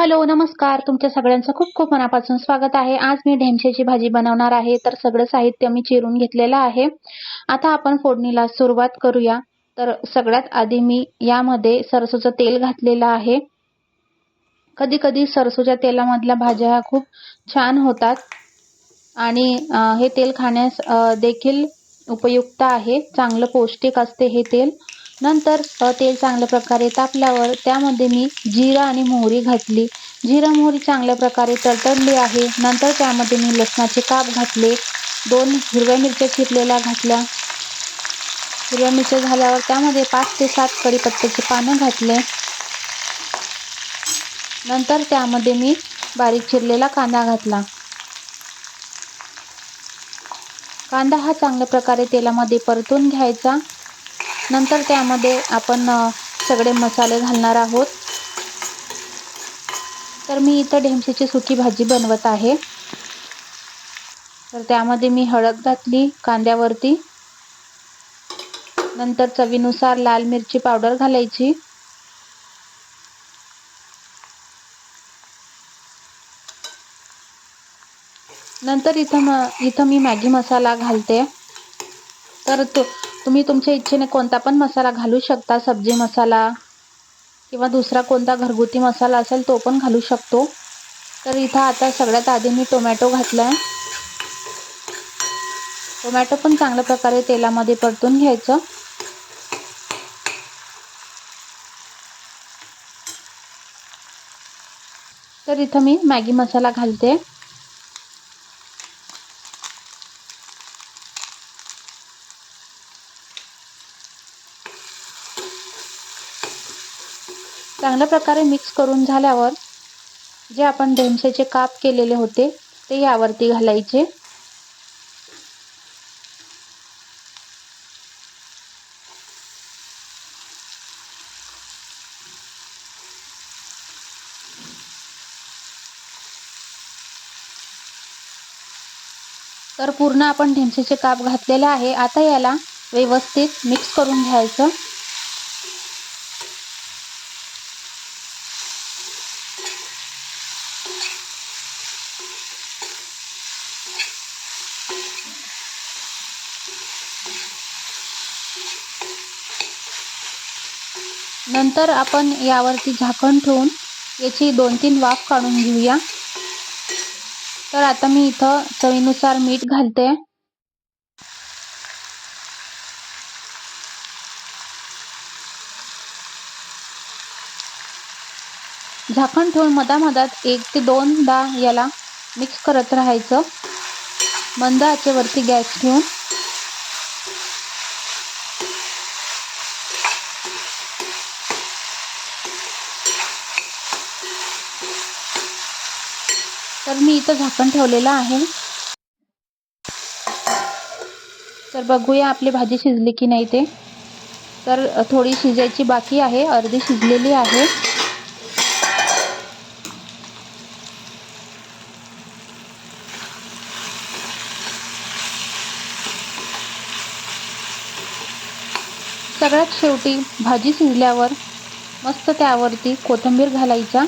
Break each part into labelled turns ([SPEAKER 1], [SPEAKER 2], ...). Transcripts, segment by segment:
[SPEAKER 1] Hello नमस्कार. तुमच्या सगळ्यांचं खूप खूप मनापासून स्वागत आहे. आज मी ढेमशेची भाजी बनवणार आहे तर सगळं साहित्य मी चिरून घेतलेलं आहे. आता आपण फोडणीला सुरुवात करूया. तर सगळ्यात आधी मी यामध्ये सरसोचं तेल घातलेलं आहे. कधी कधी सरसोच्या तेलामधल्या भाज्या खूप छान होतात. आणि हे तेल खाण्यास देखील उपयुक्त आहे. चांगलं पौष्टिक असते हे तेल. नंतर तेल चांगल्या प्रकारे तापल्यावर त्यामध्ये मी जिरा आणि मोहरी घातली. जिरा मोहरी चांगल्या प्रकारे तडतडली आहे. नंतर त्यामध्ये मी लसणाचे काप घातले. दोन हिरव्या मिरच्या चिरलेल्या घातल्या. हिरव्या मिरच्या झाल्यावर त्यामध्ये पाच ते सात कढीपत्त्याचे पानं घातले. नंतर त्यामध्ये मी बारीक चिरलेला कांदा घातला. कांदा हा चांगल्या प्रकारे तेलामध्ये परतून घ्यायचा. नंतर त्यामध्ये आपण सगळे मसाले घालणार आहोत. तर मी इथं ढेमशीची सुकी भाजी बनवत आहे. तर त्यामध्ये मी हळद घातली कांद्यावरती. नंतर चवीनुसार लाल मिरची पावडर घालायची. नंतर इथं म इथं मी मॅगी मसाला घालते. तर तो तुम्ही तुमच्या इच्छेने कोणता पण मसाला घालू शकता सब्जी मसाला किंवा दुसरा कोणता घरगुती मसाला असेल तो पण घालू शकतो. तर इथं आता सगळ्यात आधी मी टोमॅटो घातला आहे टोमॅटो पण चांगल्या प्रकारे तेलामध्ये परतून घ्यायचं. तर इथं मी मॅगी मसाला घालते. चांगल्या प्रकारे मिक्स करून झाल्यावर जे आपण ढेमसेचे काप केलेले होते ते यावरती घालायचे. तर पूर्ण आपण ढेमसेचे काप घातलेले आहे. आता याला व्यवस्थित मिक्स करून घ्यायचं. नंतर आपण यावरती झाकण ठेवून याची दोन तीन वाफ काढून घेऊया. तर आता मी इथं चवीनुसार मीठ घालते. झाकण ठेवून मधामधात एक ते दोनदा याला मिक्स करत राहायचं. मंद आचेवरती गॅस ठेवून. तर मी इथं झाकण ठेवलेलं आहे. तर बघूया आपली भाजी शिजली की नाही ते. तर थोडी शिजायची बाकी आहे. अर्धी शिजलेली आहे. सगळ्यात शेवटी भाजी शिजल्यावर मस्त त्यावरती कोथिंबीर घालायचा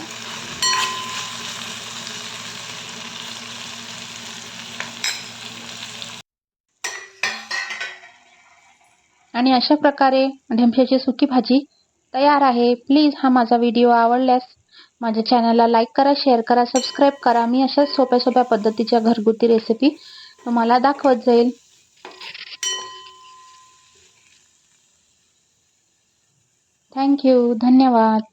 [SPEAKER 1] आणि अशा प्रकारे ढेमशाची सुकी भाजी तयार आहे. प्लीज हा माझा व्हिडिओ आवडल्यास माझ्या चॅनलला लाईक करा शेअर करा सबस्क्राईब करा. मी अशाच सोप्या सोप्या पद्धतीच्या घरगुती रेसिपी तुम्हाला दाखवत जाईल. थँक्यू धन्यवाद.